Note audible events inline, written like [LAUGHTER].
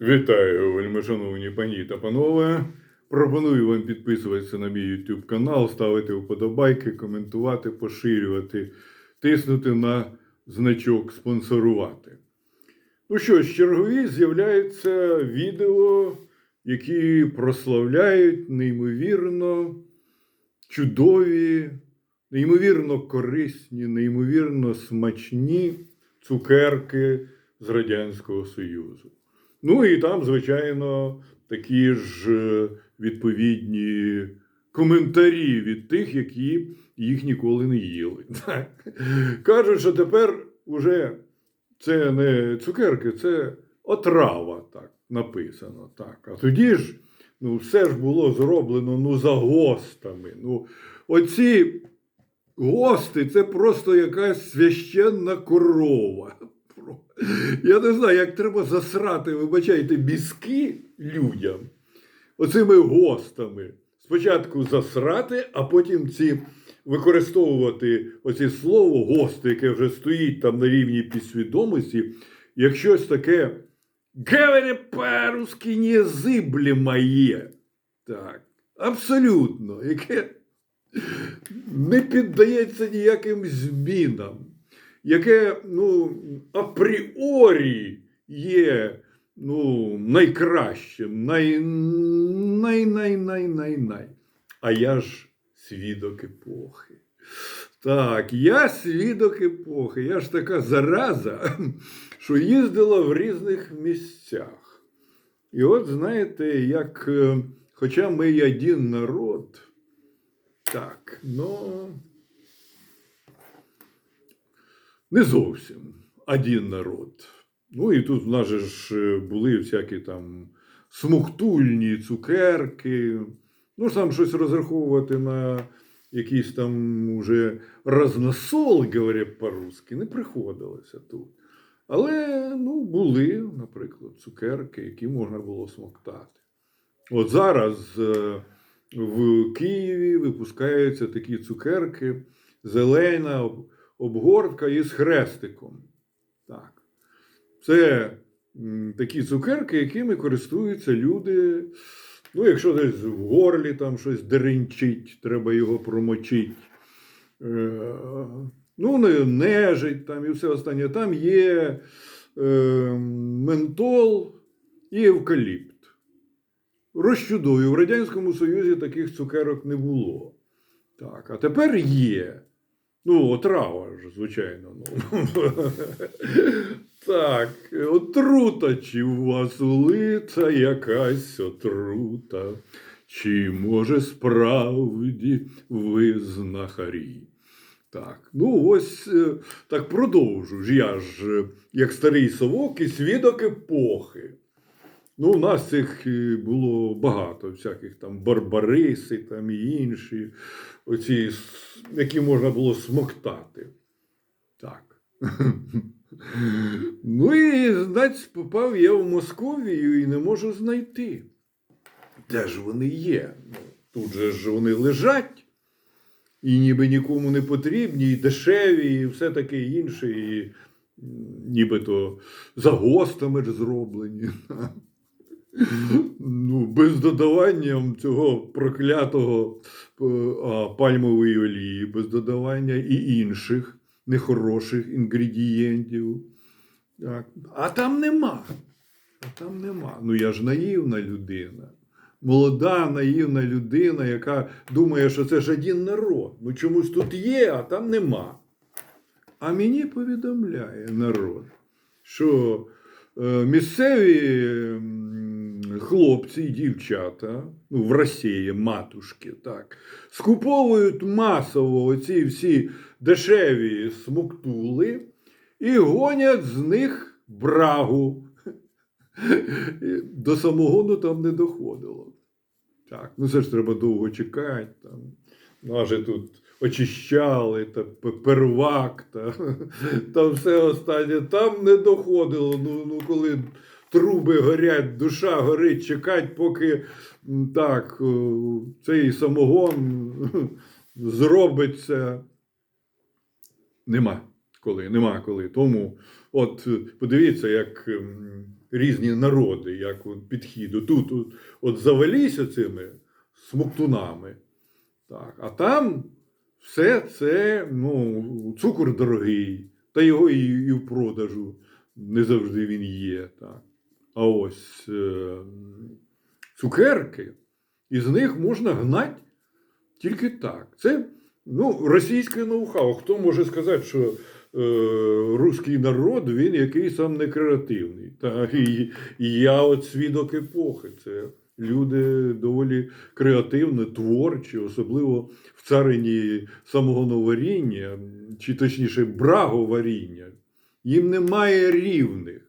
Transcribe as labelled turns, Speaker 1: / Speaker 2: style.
Speaker 1: Вітаю, вельмишановні пані та панове. Пропоную вам підписуватися на мій YouTube канал, ставити вподобайки, коментувати, поширювати, тиснути на значок спонсорувати. Ну що ж, чергові з'являються відео, які прославляють неймовірно чудові, неймовірно корисні, неймовірно смачні цукерки з Радянського Союзу. Ну і там, звичайно, такі ж е, відповідні коментарі від тих, які їх ніколи не їли. [LAUGHS] Так. Кажуть, що тепер уже це не цукерки, це отрава, так написано. Так. А тоді ж ну, все ж було зроблено ну, за гостами. Ну, оці гости це просто якась священна корова. Я не знаю, як треба засрати, вибачайте, мізки людям оцими гостами. Спочатку засрати, а потім ці використовувати оці слово гости, яке вже стоїть там на рівні підсвідомості, як щось таке «Говори по-русски не зиблі моє. Так, абсолютно, яке не піддається ніяким змінам яке ну, апріорі є ну, найкращим, най, най, най, най, най, най. А я ж свідок епохи. Так, я свідок епохи. Я ж така зараза, [LAUGHS] що їздила в різних місцях. І от знаєте, як, е, хоча ми один народ, так, ну. Не зовсім один народ. Ну і тут в нас же ж е, були всякі там смухтульні цукерки. Ну, там щось розраховувати на якийсь там уже разносол, говорять по-русски, не приходилося тут. Але ну, були, наприклад, цукерки, які можна було смоктати. От зараз е, в Києві випускаються такі цукерки, зелена обгортка із хрестиком. Так. Це такі цукерки, якими користуються люди. Ну, якщо десь в горлі там щось деренчить, треба його промочити. Е, ну, нежить там і все останнє. Там є е, ментол і евкаліпт. Розчудові. В Радянському Союзі таких цукерок не було. Так, а тепер є. Ну, отрава ж, звичайно. Ну. [LAUGHS] Так, отрута, чи у вас улита якась отрута, чи може справді ви знахарі? Так, ну ось е, так продовжу ж я ж, е, як старий совок і свідок епохи. Ну, у нас цих е, було багато, всяких там барбариси там і інші, оці, які можна було смоктати. Так. [LAUGHS] Ну і, значить, попав я в Московію і не можу знайти. Де ж вони є? Ну, тут же ж вони лежать, і ніби нікому не потрібні, і дешеві, і все таке інше, і нібито за гостами ж зроблені. [LAUGHS] Ну, без додавання цього проклятого е, а, пальмової олії, без додавання і інших нехороших інгредієнтів. Так. А там нема. А там нема. Ну я ж наївна людина. Молода, наївна людина, яка думає, що це ж один народ. Ну чомусь тут є, а там нема. А мені повідомляє народ, що е, місцеві хлопці і дівчата, ну, в Росії матушки, так, скуповують масово оці всі дешеві смуктули і гонять з них брагу. До самогону там не доходило. Так, ну це ж треба довго чекати. Там. Ну, аже тут очищали, та первак, та, [LAUGHS] там все останнє. Там не доходило. Ну, ну коли труби горять, душа горить, чекать, поки так, цей самогон [LAUGHS] зробиться. Нема коли, нема коли. Тому, от е, подивіться, як ем, різні народи, як от підхід. Тут от, от завелися цими смоктунами. Так, а там все це ну, цукор дорогий, та його і, і в продажу не завжди він є. Так. А ось е, цукерки, із них можна гнати тільки так. Це ну, російське ноу-хау. Хто може сказати, що е, руський народ він який сам не креативний. Та, і, і я от свідок епохи. Це люди доволі креативні, творчі, особливо в царині самогоноваріння, чи точніше браговаріння. Їм немає рівних.